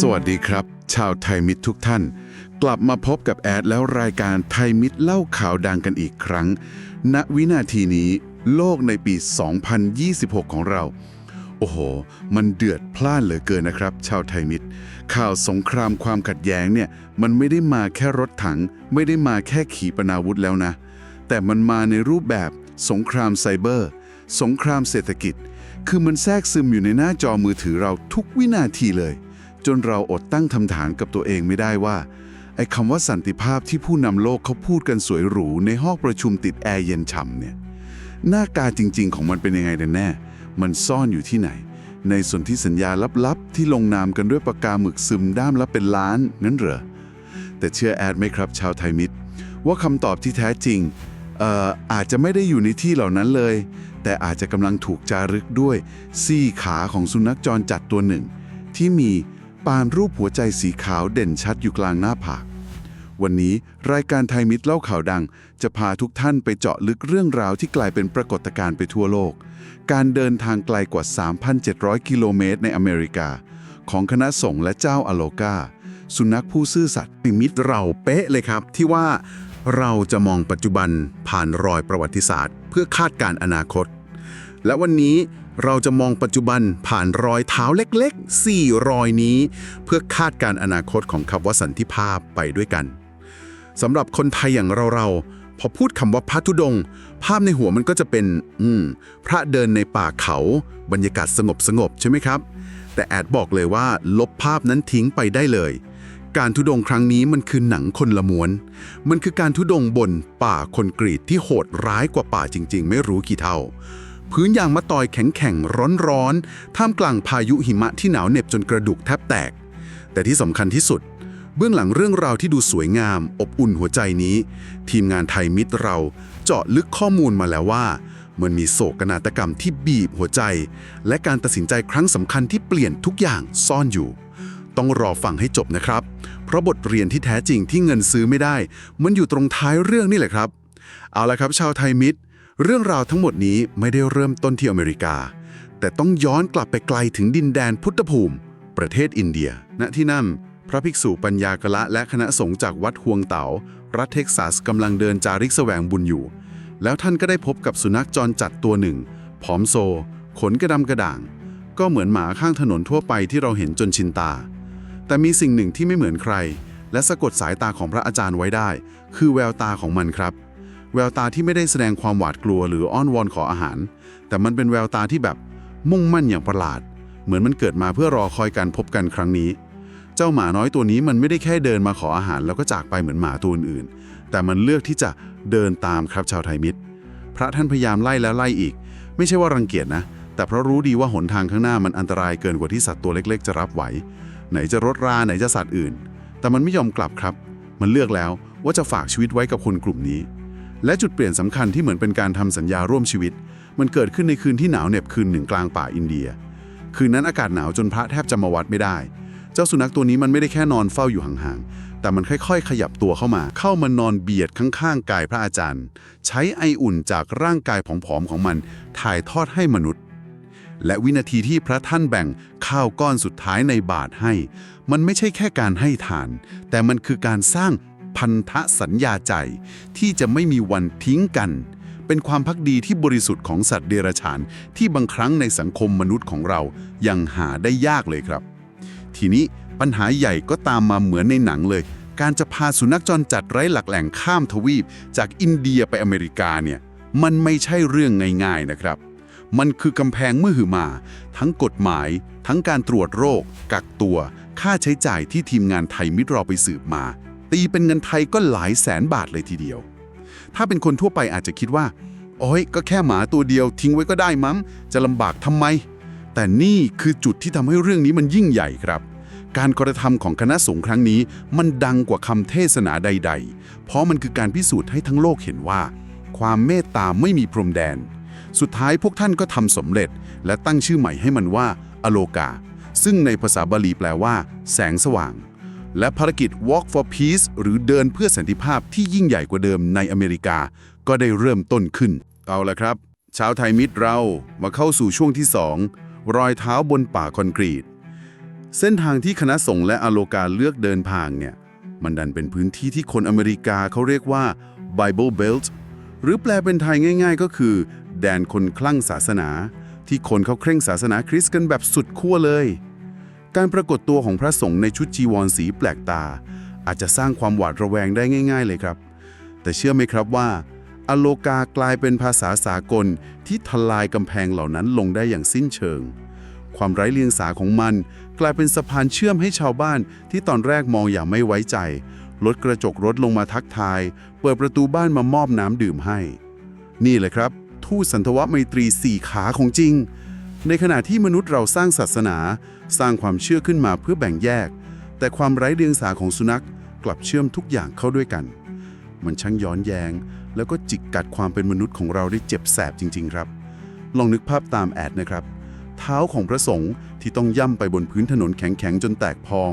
สวัสดีครับ ชาวไทยมิตรทุกท่าน กลับมาพบกับแอดแล้วรายการไทยมิตรเล่าข่าวดังกันอีกครั้ง ณวินาทีนี้ โลกในปี 2026 ของเรา โอ้โห มันเดือดพล่านเหลือเกินนะครับ ชาวไทยมิตร ข่าวสงครามความขัดแย้งเนี่ย มันไม่ได้มาแค่รถถัง ไม่ได้มาแค่ขีปนาวุธแล้วนะ แต่มันมาในรูปแบบสงครามไซเบอร์ สงครามเศรษฐกิจ คือมันแทรกซึมอยู่ในหน้าจอมือถือเราทุกวินาทีเลย จนเราอดตั้งคำถามกับตัวเองไม่ได้ว่า ไอ้คำว่าสันติภาพที่ผู้นำโลกเขาพูดกันสวยหรูในห้องประชุมติดแอร์เย็นฉ่ำเนี่ยหน้ากาจริง ๆ ของมันเป็นยังไงกันแน่ มันซ่อนอยู่ที่ไหน ในสนธิสัญญาลับๆ ที่ลงนามกันด้วยปากกาหมึกซึมด้ามละเป็นล้านนั่นเหรอ แต่เชื่อแอดไหมครับ ชาวไทยมิตร ว่าคำตอบที่แท้จริงเอ่ออาจจะไม่ได้อยู่ในที่เหล่านั้นเลย แต่อาจจะกำลังถูกจารึกด้วยซี่ขาของสุนัขจรจัดตัวหนึ่ง ที่มี ปานรูปหัวใจสีขาวเด่นชัดอยู่กลางหน้าผาก วันนี้รายการไทยมิตรเล่าข่าวดัง จะพาทุกท่านไปเจาะลึกเรื่องราวที่กลายเป็นปรากฏการณ์ไปทั่วโลก การเดินทางไกลกว่า 3,700 กิโลเมตรในอเมริกา ของคณะสงฆ์และเจ้าอโลกาสุนัขผู้ซื่อสัตย์มิตเราเป๊ะเลยครับ ที่ว่าเราจะมองปัจจุบันผ่านรอยประวัติศาสตร์ เพื่อคาดการอนาคต และวันนี้ เราจะมองปัจจุบันผ่านรอยเท้าเล็กๆ 4 รอยนี้ เพื่อคาดการอนาคตของคำว่าสันติภาพไปด้วยกันสำหรับคนไทยอย่างเราๆพอพูดคำว่าพระธุดง ภาพในหัวมันก็จะเป็น อืม พระเดินในป่าเขา บรรยากาศสงบสงบๆใช่ไหมครับ แต่แอดบอกเลยว่าลบภาพนั้นทิ้งไปได้เลย การทุดงครั้งนี้มันคือหนังคนละม้วน มันคือการทุดงบนป่าคนกรีตที่โหดร้ายกว่าป่าจริง ๆ ไม่รู้กี่เท่า พื้นยางมะตอยแข็งๆ ร้อนๆ ท่ามกลางพายุหิมะที่หนาวเหน็บจนกระดูกแทบแตก แต่ที่สำคัญที่สุด เบื้องหลังเรื่องราวที่ดูสวยงาม อบอุ่นหัวใจนี้ ทีมงานไทยมิตรเราเจาะลึกข้อมูลมาแล้วว่า มันมีโศกนาฏกรรมที่บีบหัวใจ และการตัดสินใจครั้งสำคัญที่เปลี่ยนทุกอย่างซ่อนอยู่ ต้องรอฟังให้จบนะครับ เพราะบทเรียนที่แท้จริงที่เงินซื้อไม่ได้ มันอยู่ตรงท้ายเรื่องนี่แหละครับ เอาละครับ ชาวไทยมิตร เรื่องราวทั้งหมดนี้ไม่ได้เริ่มต้นที่อเมริกา แต่ต้องย้อนกลับไปไกลถึงดินแดนพุทธภูมิ ประเทศอินเดีย ณ ที่นั่น พระภิกษุปัญญากละและคณะสงฆ์จากวัดฮวงเต๋า รัฐเท็กซัสกำลังเดินจาริกแสวงบุญอยู่ แล้วท่านก็ได้พบกับสุนัขจรจัดตัวหนึ่ง ผอมโซ ขนกระดำกระด่าง ก็เหมือนหมาข้างถนนทั่วไปที่เราเห็นจนชินตา แต่มีสิ่งหนึ่งที่ไม่เหมือนใคร และสะกดสายตาของพระอาจารย์ไว้ได้ คือแววตาของมันครับ แววตาที่ไม่ได้แสดงความหวาดกลัวหรืออ้อนวอนขออาหาร แต่มันเป็นแววตาที่แบบมุ่งมั่นอย่างประหลาด เหมือนมันเกิดมาเพื่อรอคอยการพบกันครั้งนี้ เจ้าหมาน้อยตัวนี้มันไม่ได้แค่เดินมาขออาหารแล้วก็จากไปเหมือนหมาตัวอื่นๆแต่มันเลือกที่จะเดินตามครับชาวไทยมิตร พระท่านพยายามไล่แล้วไล่อีก ไม่ใช่ว่ารังเกียจนะ แต่เพราะรู้ดีว่าหนทางข้างหน้ามันอันตรายเกินกว่าที่สัตว์ตัวเล็ก ๆ จะรับไหว ไหนจะรถราไหนจะสัตว์อื่น แต่มันไม่ยอมกลับครับ มันเลือกแล้วว่าจะฝากชีวิตไว้กับคนกลุ่มนี้ และจุดเปลี่ยนสำคัญที่เหมือนเป็นการทำสัญญาร่วมชีวิต มันเกิดขึ้นในคืนที่หนาวเหน็บคืนหนึ่งกลางป่าอินเดีย คืนนั้นอากาศหนาวจนพระแทบจะมาวัดไม่ได้ เจ้าสุนัขตัวนี้มันไม่ได้แค่นอนเฝ้าอยู่ห่างๆ แต่มันค่อยๆ ขยับตัวเข้ามา เข้ามานอนเบียดข้างๆ กายพระอาจารย์ ใช้ไออุ่นจากร่างกายผอมๆของมัน ถ่ายทอดให้มนุษย์ และวินาทีที่พระท่านแบ่งข้าวก้อนสุดท้ายในบาทให้ มันไม่ใช่แค่การให้ทาน แต่มันคือการสร้าง พันธสัญญาใจ ที่จะไม่มีวันทิ้งกัน เป็นความพักดีที่บริสุทธิ์ของสัตว์เดรัจฉานที่บางครั้งในสังคมมนุษย์ของเรายังหาได้ยากเลยครับ ทีนี้ปัญหาใหญ่ก็ตามมาเหมือนในหนังเลย การจะพาสุนัขจรจัดไร้หลักแหล่งข้ามทวีป จากอินเดียไปอเมริกาเนี่ยมันไม่ใช่เรื่องง่ายๆนะครับ มันคือกำแพงมือหือมา ทั้งกฎหมาย ทั้งการตรวจโรค กักตัว ค่าใช้จ่ายที่ทีมงานไทยมิตรราไปสืบมา ตีเป็นเงินไทยก็หลายแสนบาทเลยทีเดียว ถ้าเป็นคนทั่วไปอาจจะคิดว่า โอ้ยก็แค่หมาตัวเดียวทิ้งไว้ก็ได้มั้ง จะลำบากทำไม แต่นี่คือจุดที่ทำให้เรื่องนี้มันยิ่งใหญ่ครับ การกระทำของคณะสงฆ์ครั้งนี้ มันดังกว่าคำเทศนาใด ๆ เพราะมันคือการพิสูจน์ให้ทั้งโลกเห็นว่า ความเมตตาไม่มีพรมแดน สุดท้ายพวกท่านก็ทำสำเร็จ และตั้งชื่อใหม่ให้มันว่า อโลกา ซึ่งในภาษาบาลีแปลว่า แสงสว่าง และภารกิจ Walk for Peace หรือเดินเพื่อสันติภาพที่ยิ่งใหญ่กว่าเดิมในอเมริกา ก็ได้เริ่มต้นขึ้น เอาละครับ ชาวไทยมิตรเรามาเข้าสู่ช่วงที่ 2 รอยเท้าบนป่าคอนกรีต เส้นทางที่คณะสงฆ์และอโลกาเลือกเดินผ่านเนี่ย มันดันเป็นพื้นที่ที่คนอเมริกาเขาเรียกว่า Bible Belt หรือแปลเป็นไทยง่าย ๆ ก็คือ แดนคนคลั่งศาสนา ที่คนเขาเคร่งศาสนาคริสต์กันแบบสุดขั้วเลย การปรากฏตัวของพระสงฆ์ในชุดจีวรสีแปลกตา อาจจะสร้างความหวาดระแวงได้ง่าย ๆ เลยครับ แต่เชื่อไหมครับว่า อโลกากลายเป็นภาษาสากลที่ทลายกำแพงเหล่านั้นลงได้อย่างสิ้นเชิง ความไร้เลียงสาของมัน กลายเป็นสะพานเชื่อมให้ชาวบ้านที่ตอนแรกมองอย่างไม่ไว้ใจลดกระจกรถลงมาทักทาย เปิดประตูบ้านมามอบน้ำดื่มให้ นี่แหละครับ ทูตสันทวไมตรีสี่ขาของจริง ในขณะที่มนุษย์เราสร้างศาสนา สร้างความเชื่อขึ้นมาเพื่อแบ่งแยก แต่ความไร้เดียงสาของสุนัขกลับเชื่อมทุกอย่างเข้าด้วยกัน มันช่างย้อนแยง แล้วก็จิกกัดความเป็นมนุษย์ของเราได้เจ็บแสบจริง ๆ ครับ ลองนึกภาพตามแอดนะครับ เท้าของพระสงฆ์ที่ต้องย่ำไปบนพื้นถนนแข็งๆจนแตกพอง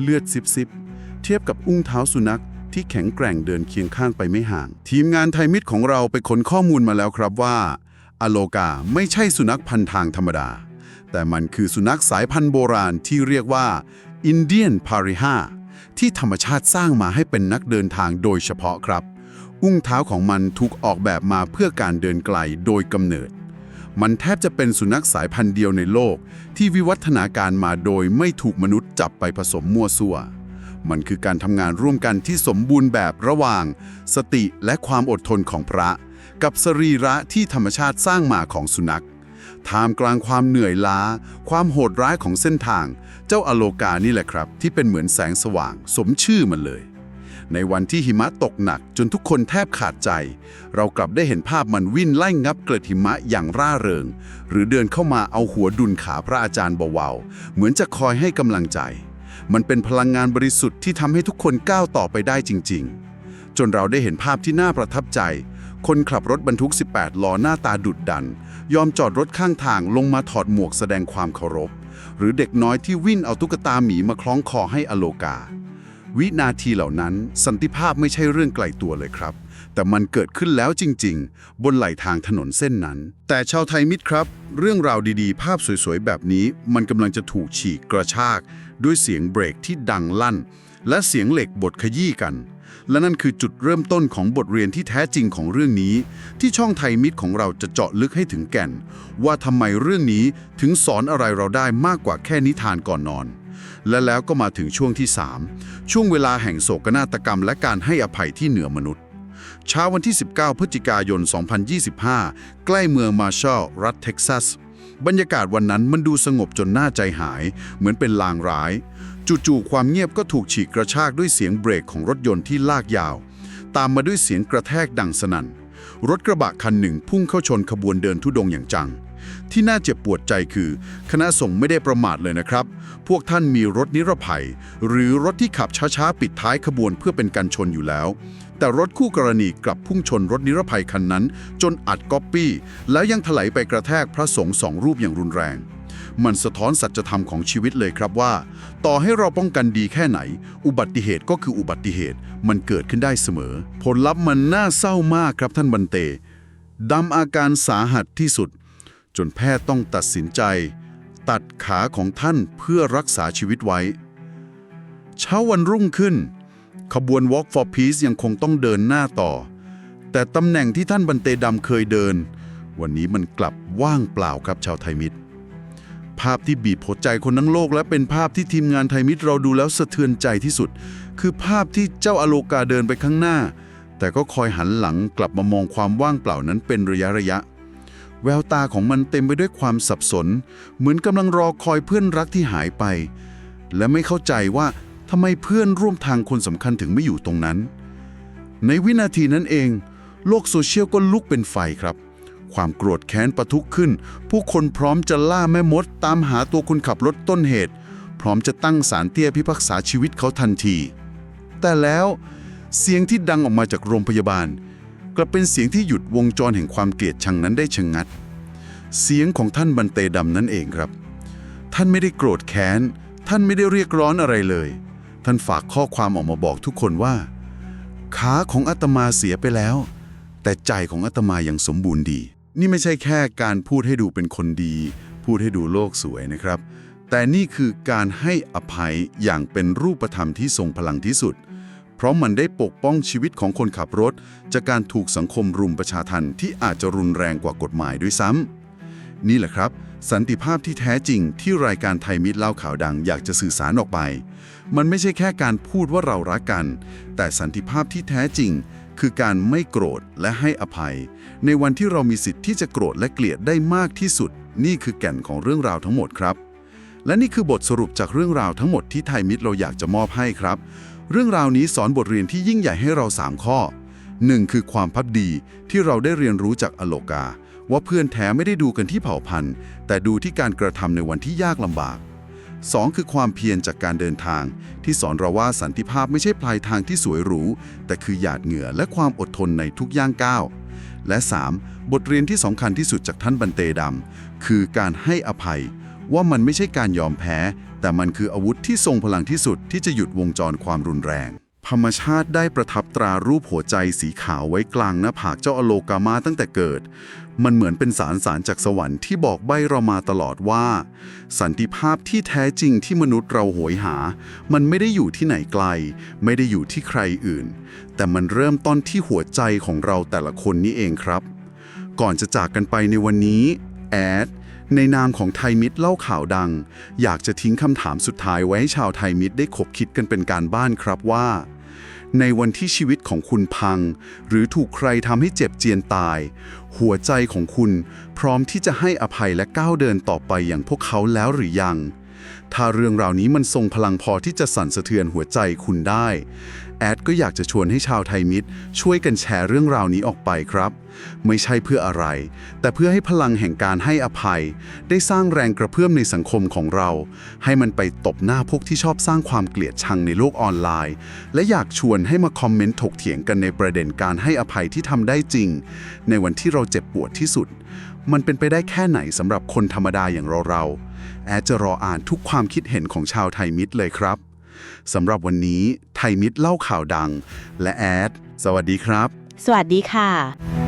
เลือดซิบๆเทียบกับอุ้งเท้าสุนัขที่แข็งแกร่งเดินเคียงข้างไปไม่ห่าง ทีมงานไทยมิตรของเราไปค้นข้อมูลมาแล้วครับว่าอโลกาไม่ใช่สุนัขพันทางธรรมดา แต่มันคือสุนัขสายพันธุ์โบราณที่เรียกว่าอินเดียนพาริฮาที่ธรรมชาติสร้างมาให้เป็นนักเดินทางโดยเฉพาะครับ อุ้งเท้าของมันถูกออกแบบมาเพื่อการเดินไกลโดยกำเนิด มันแทบจะเป็นสุนัขสายพันธุ์เดียวในโลก ที่วิวัฒนาการมาโดยไม่ถูกมนุษย์จับไปผสมมั่วซั่ว มันคือการทำงานร่วมกันที่สมบูรณ์แบบระหว่าง สติและความอดทนของพระ กับสรีระที่ธรรมชาติสร้างมาของสุนัข ท่ามกลางความเหนื่อยล้า ความโหดร้ายของเส้นทาง เจ้าอโลกานี่แหละครับ ที่เป็นเหมือนแสงสว่าง สมชื่อมันเลย ในวันที่หิมะตกหนักจนทุกคนแทบขาดใจ เรากลับได้เห็นภาพมันวิ่งไล่งับเกล็ดหิมะอย่างร่าเริง หรือเดินเข้ามาเอาหัวดุลขาพระอาจารย์เบาๆเหมือนจะคอยให้กำลังใจ มันเป็นพลังงานบริสุทธิ์ที่ทำให้ทุกคนก้าวต่อไปได้จริง ๆ จนเราได้เห็นภาพที่น่าประทับใจ คนขับรถบรรทุก 18 ล้อหน้าตาดุดดัน ยอมจอดรถข้างทางลงมาถอดหมวกแสดงความเคารพ หรือเด็กน้อยที่วิ่งเอาตุ๊กตาหมีมาคล้องคอให้อโลกา วินาทีเหล่านั้นสันติภาพไม่ใช่เรื่องไกลตัวเลยครับ แต่มันเกิดขึ้นแล้วจริง ๆ บนไหลทางถนนเส้นนั้น แต่ชาวไทยมิตรครับ เรื่องราวดีๆ ภาพสวยๆ แบบนี้ มันกำลังจะถูกฉีกกระชาก ด้วยเสียงเบรกที่ดังลั่น และเสียงเหล็กบดขยี้กัน และนั่นคือจุดเริ่มต้นของบทเรียนที่แท้จริงของเรื่องนี้ ที่ช่องไทยมิตรของเราจะเจาะลึกให้ถึงแก่น ว่าทำไมเรื่องนี้ถึงสอนอะไรเราได้มากกว่าแค่นิทานก่อนนอน และแล้วก็มาถึงช่วงที่ 3 ช่วงเวลาแห่งโศกนาฏกรรมและการให้อภัยที่เหนือมนุษย์เช้าวันที่ 19 พฤศจิกายน 2025 ใกล้เมืองมาร์ชัลรัฐเท็กซัส บรรยากาศวันนั้นมันดูสงบจนน่าใจหาย เหมือนเป็นลางร้าย จู่ๆความเงียบก็ถูกฉีกกระชากด้วยเสียงเบรกของรถยนต์ที่ลากยาว ตามมาด้วยเสียงกระแทกดังสนั่น รถกระบะคันหนึ่งพุ่งเข้าชนขบวนเดินทุดงค์อย่างจัง ที่น่าเจ็บปวดใจคือ คณะสงฆ์ไม่ได้ประมาทเลยนะครับ พวกท่านมีรถนิรภัย หรือรถที่ขับช้าๆปิดท้ายขบวนเพื่อเป็นการชนอยู่แล้ว แต่รถคู่กรณีกลับพุ่งชนรถนิรภัยคันนั้น จนอัดก๊อปปี้แล้วยังถลายไปกระแทกพระสงฆ์สองรูปอย่างรุนแรง มันสะท้อนสัจธรรมของชีวิตเลยครับว่า ต่อให้เราป้องกันดีแค่ไหน อุบัติเหตุก็คืออุบัติเหตุ มันเกิดขึ้นได้เสมอ ผลลัพธ์มันน่าเศร้ามากครับท่านบันเตดำอาการสาหัสที่สุด จนแพทย์ต้องตัดสินใจ ตัดขาของท่านเพื่อรักษาชีวิตไว้ เช้าวันรุ่งขึ้น ขบวน Walk for Peace ยังคงต้องเดินหน้าต่อ แต่ตำแหน่งที่ท่านบันเตดำเคยเดิน วันนี้มันกลับว่างเปล่าครับชาวไทยมิตร ภาพที่บีบหัวใจคนทั้งโลก และเป็นภาพที่ทีมงานไทยมิตรเราดูแล้วสะเทือนใจที่สุด คือภาพที่เจ้าอโลกาเดินไปข้างหน้า แต่ก็คอยหันหลังกลับมามองความว่างเปล่านั้นเป็นระยะระยะ แววตาของมันเต็มไปด้วยความสับสน เหมือนกำลังรอคอยเพื่อนรักที่หายไป และไม่เข้าใจว่าทำไมเพื่อนร่วมทางคนสำคัญถึงไม่อยู่ตรงนั้น ในวินาทีนั้นเอง โลกโซเชียลก็ลุกเป็นไฟครับ ความโกรธแค้นประทุขึ้น ผู้คนพร้อมจะล่าแม่มดตามหาตัวคนขับรถต้นเหตุ พร้อมจะตั้งศาลเตี้ยพิพากษาชีวิตเขาทันที แต่แล้วเสียงที่ดังออกมาจากโรงพยาบาล กลับเป็นเสียงที่หยุดวงจรแห่งความเกลียดชังนั้นได้ชะงงัด เสียงของท่านบันเตดำนั่นเองครับ ท่านไม่ได้โกรธแค้น ท่านไม่ได้เรียกร้อนอะไรเลย ท่านฝากข้อความออกมาบอกทุกคนว่าขาของอาตมาเสียไปแล้ว แต่ใจของอาตมายังสมบูรณ์ดี นี่ไม่ใช่แค่การพูดให้ดูเป็นคนดี พูดให้ดูโลกสวยนะครับ แต่นี่คือการให้อภัยอย่างเป็นรูปธรรมที่ทรงพลังที่สุด เพราะมันได้ปกป้องชีวิตของคนขับรถ จากการถูกสังคมรุมประชาทันที่อาจจะรุนแรงกว่ากฎหมายด้วยซ้ำนี่แหละครับ สันติภาพที่แท้จริงที่รายการไทยมิตรเล่าข่าวดังอยากจะสื่อสารออกไป มันไม่ใช่แค่การพูดว่าเรารักกัน แต่สันติภาพที่แท้จริง คือการไม่โกรธและให้อภัย ในวันที่เรามีสิทธิ์ที่จะโกรธและเกลียดได้มากที่สุด นี่คือแก่นของเรื่องราวทั้งหมดครับ และนี่คือบทสรุปจากเรื่องราวทั้งหมดที่ไทยมิตรเราอยากจะมอบให้ครับ เรื่องราวนี้สอนบทเรียนที่ยิ่งใหญ่ให้เรา 3 ข้อ 1. คือความพักดีที่เราได้เรียนรู้จากอโลกา ว่าเพื่อนแท้ไม่ได้ดูกันที่เผ่าพันธุ์ แต่ดูที่การกระทำในวันที่ยากลำบาก 2. คือความเพียรจากการเดินทาง ที่สอนเราว่าสันติภาพไม่ใช่ปลายทางที่สวยหรู แต่คือหยาดเหงื่อและความอดทนในทุกย่างก้าวและ 3. บทเรียนที่สำคัญที่สุดจากท่านบันเตดำคือการให้อภัย ว่ามันไม่ใช่การยอมแพ้ แต่มันคืออาวุธที่ทรงพลังที่สุดที่จะหยุดวงจรความรุนแรงธรรมชาติได้ประทับตรารูปหัวใจสีขาวไว้กลางหน้าผากเจ้าอโลกามาตั้งแต่เกิด มันเหมือนเป็นสารสารจากสวรรค์ที่บอกใบเรามาตลอดว่า สันติภาพที่แท้จริงที่มนุษย์เราโหยหา มันไม่ได้อยู่ที่ไหนไกล ไม่ได้อยู่ที่ใครอื่น แต่มันเริ่มต้นที่หัวใจของเราแต่ละคนนี่เองครับ ก่อนจะจากกันไปในวันนี้ แอด ในนามของไทยมิตรเล่าข่าวดัง อยากจะทิ้งคำถามสุดท้ายไว้ให้ชาวไทยมิตรได้ขบคิดกันเป็นการบ้านครับว่า ในวันที่ชีวิตของคุณพัง หรือถูกใครทำให้เจ็บเจียนตาย หัวใจของคุณพร้อมที่จะให้อภัยและก้าวเดินต่อไปอย่างพวกเขาแล้วหรือยัง ถ้าเรื่องราวนี้มันทรงพลังพอที่จะสั่นสะเทือนหัวใจคุณได้ แอดก็อยากจะชวนให้ชาวไทยมิตร ช่วยกันแชร์เรื่องราวนี้ออกไปครับ ไม่ใช่เพื่ออะไร แต่เพื่อให้พลังแห่งการให้อภัย ได้สร้างแรงกระเพื่อมในสังคมของเรา ให้มันไปตบหน้าพวกที่ชอบสร้างความเกลียดชังในโลกออนไลน์ และอยากชวนให้มาคอมเมนต์ถกเถียงกันในประเด็นการให้อภัยที่ทำได้จริง ในวันที่เราเจ็บปวดที่สุด มันเป็นไปได้แค่ไหนสำหรับคนธรรมดาอย่างเราเรา แอดจะรออ่านทุกความคิดเห็นของชาวไทยมิตรเลยครับสำหรับวันนี้ไทยมิตรเล่าข่าวดัง และแอด สวัสดีครับ สวัสดีค่ะ